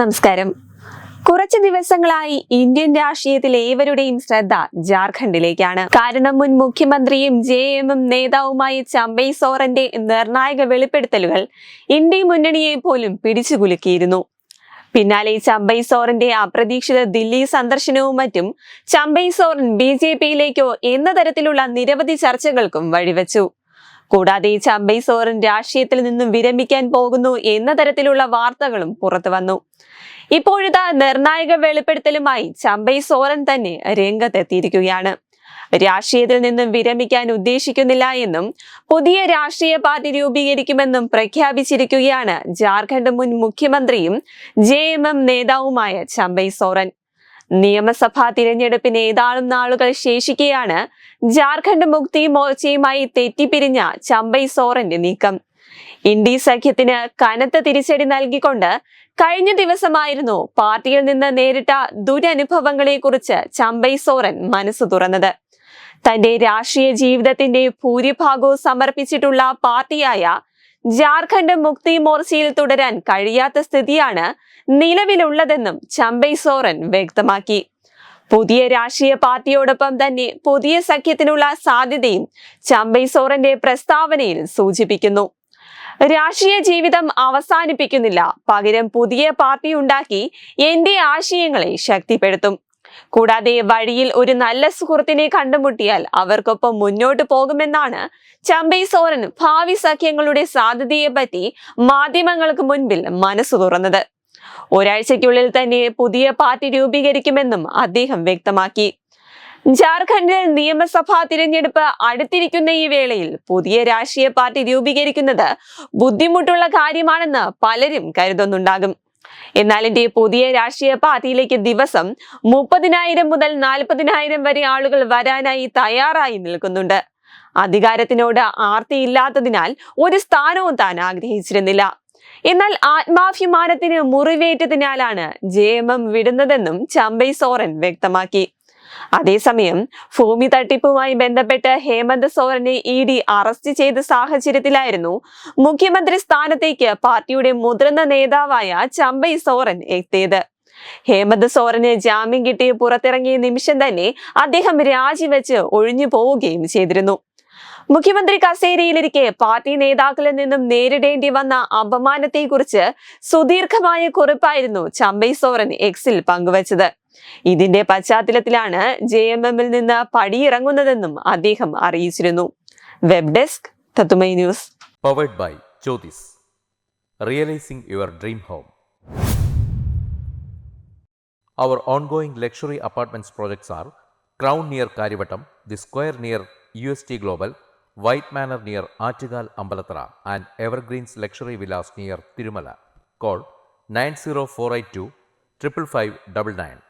നമസ്കാരം. കുറച്ച് ദിവസങ്ങളായി ഇന്ത്യൻ രാഷ്ട്രീയത്തിൽ ഏവരുടെയും ശ്രദ്ധ ജാർഖണ്ഡിലേക്കാണ്. കാരണം മുൻ മുഖ്യമന്ത്രിയും ജെ എമ്മും നേതാവുമായ ചമ്പൈ സോറന്റെ നിർണായക വെളിപ്പെടുത്തലുകൾ ഇന്ത്യ മുന്നണിയെ പോലും പിടിച്ചുകുലുക്കിയിരുന്നു പിന്നാലെ ചമ്പൈ സോറിന്റെ അപ്രതീക്ഷിത ദില്ലി സന്ദർശനവും മറ്റും ചമ്പൈ സോറൻ ബി ജെ പിയിലേക്കോ എന്ന തരത്തിലുള്ള നിരവധി ചർച്ചകൾക്കും വഴിവെച്ചു. കൂടാതെ ചമ്പൈ സോറൻ രാഷ്ട്രീയത്തിൽ നിന്നും വിരമിക്കാൻ പോകുന്നു എന്ന തരത്തിലുള്ള വാർത്തകളും പുറത്തു വന്നു. ഇപ്പോഴിതാ നിർണായക വെളിപ്പെടുത്തലുമായി ചമ്പൈ സോറൻ തന്നെ രംഗത്തെത്തിയിരിക്കുകയാണ്. രാഷ്ട്രീയത്തിൽ നിന്നും വിരമിക്കാൻ ഉദ്ദേശിക്കുന്നില്ല എന്നും പുതിയ രാഷ്ട്രീയ പാർട്ടി രൂപീകരിക്കുമെന്നും പ്രഖ്യാപിച്ചിരിക്കുകയാണ് ജാർഖണ്ഡ് മുൻ മുഖ്യമന്ത്രിയും ജെ നേതാവുമായ ചമ്പൈ സോറൻ. നിയമസഭാ തിരഞ്ഞെടുപ്പിന് ഏതാനും നാളുകൾ ശേഷിക്കെയാണ് ജാർഖണ്ഡ് മുക്തി മോർച്ചയുമായി തെറ്റിപ്പിരിഞ്ഞ ചമ്പൈ സോറന്റെ നീക്കം. ഇന്ത്യ സഖ്യത്തിന് കനത്ത തിരിച്ചടി നൽകിക്കൊണ്ട് കഴിഞ്ഞ ദിവസമായിരുന്നു പാർട്ടിയിൽ നിന്ന് നേരിട്ട ദുരനുഭവങ്ങളെ കുറിച്ച് ചമ്പൈ സോറൻ മനസ്സു തുറന്നത്. തന്റെ രാഷ്ട്രീയ ജീവിതത്തിന്റെ ഭൂരിഭാഗവും സമർപ്പിച്ചിട്ടുള്ള പാർട്ടിയായ ജാർഖണ്ഡ് മുക്തി മോർച്ചയിൽ തുടരാൻ കഴിയാത്ത സ്ഥിതിയാണ് നിലവിലുള്ളതെന്നും ചമ്പൈ സോറൻ വ്യക്തമാക്കി. പുതിയ രാഷ്ട്രീയ പാർട്ടിയോടൊപ്പം തന്നെ പുതിയ സഖ്യത്തിനുള്ള സാധ്യതയും ചമ്പൈ സോറന്റെ പ്രസ്താവനയിൽ സൂചിപ്പിക്കുന്നു. രാഷ്ട്രീയ ജീവിതം അവസാനിപ്പിക്കുന്നില്ല. പകരം പുതിയ പാർട്ടി ഉണ്ടാക്കി എന്റെ ആശയങ്ങളെ ശക്തിപ്പെടുത്തും. കൂടാതെ വഴിയിൽ ഒരു നല്ല സുഹൃത്തിനെ കണ്ടുമുട്ടിയാൽ അവർക്കൊപ്പം മുന്നോട്ട് പോകുമെന്നാണ് ചമ്പൈ സോറൻ ഭാവി സഖ്യങ്ങളുടെ സാധ്യതയെപ്പറ്റി മാധ്യമങ്ങൾക്ക് മുൻപിൽ മനസ്സു തുറന്നത്. ഒരാഴ്ചയ്ക്കുള്ളിൽ തന്നെ പുതിയ പാർട്ടി രൂപീകരിക്കുമെന്നും അദ്ദേഹം വ്യക്തമാക്കി. ജാർഖണ്ഡിൽ നിയമസഭാ തിരഞ്ഞെടുപ്പ് അടുത്തിരിക്കുന്ന ഈ വേളയിൽ പുതിയ രാഷ്ട്രീയ പാർട്ടി രൂപീകരിക്കുന്നത് ബുദ്ധിമുട്ടുള്ള കാര്യമാണെന്ന് പലരും കരുതുന്നുണ്ടാകും. എന്നാൽ ഇന്ത്യ പുതിയ രാഷ്ട്രീയ പാർട്ടിയിലേക്ക് ദിവസം മുപ്പതിനായിരം മുതൽ നാൽപ്പതിനായിരം വരെ ആളുകൾ വരാനായി തയ്യാറായി നിൽക്കുന്നുണ്ട്. അധികാരത്തിനോട് ആർത്തിയില്ലാത്തതിനാൽ ഒരു സ്ഥാനവും താൻ ആഗ്രഹിച്ചിരുന്നില്ല. എന്നാൽ ആത്മാഭിമാനത്തിന് മുറിവേറ്റതിനാലാണ് ജെ എം എം വിടുന്നതെന്നും ചമ്പൈ സോറൻ വ്യക്തമാക്കി. അതേസമയം ഭൂമി തട്ടിപ്പുമായി ബന്ധപ്പെട്ട് ഹേമന്ത് സോറനെ ഇ ഡി അറസ്റ്റ് ചെയ്ത സാഹചര്യത്തിലായിരുന്നു മുഖ്യമന്ത്രി സ്ഥാനത്തേക്ക് പാർട്ടിയുടെ മുതിർന്ന നേതാവായ ചമ്പൈ സോറൻ എത്തിയത്. ഹേമന്ത് സോറന് ജാമ്യം കിട്ടി പുറത്തിറങ്ങിയ നിമിഷം തന്നെ അദ്ദേഹം രാജിവെച്ച് ഒഴിഞ്ഞു പോവുകയും ചെയ്തിരുന്നു. മുഖ്യമന്ത്രി കസേരയിലിരിക്കെ പാർട്ടി നേതാക്കളിൽ നിന്നും നേരിടേണ്ടി വന്ന അപമാനത്തെക്കുറിച്ച് സുദീർഘമായ കുറിപ്പായിരുന്നു ചമ്പൈ സോറൻ എക്സിൽ പങ്കുവച്ചത്. ഇതിന്റെ പശ്ചാത്തലത്തിലാണ് ജെ എം എമ്മിൽ നിന്ന് പടിയിറങ്ങുന്നതെന്നും അദ്ദേഹം അറിയിച്ചിരുന്നു വെബ് ഡെസ്ക് തത്തുമൈ news powered by Jyothis realising your dream home Our ongoing luxury apartments projects are Crown near Karivattam, The Square near UST Global, White Manor near Achigal Ambalatra, and Evergreens Luxury Villas near Tirumala. Call 90482 555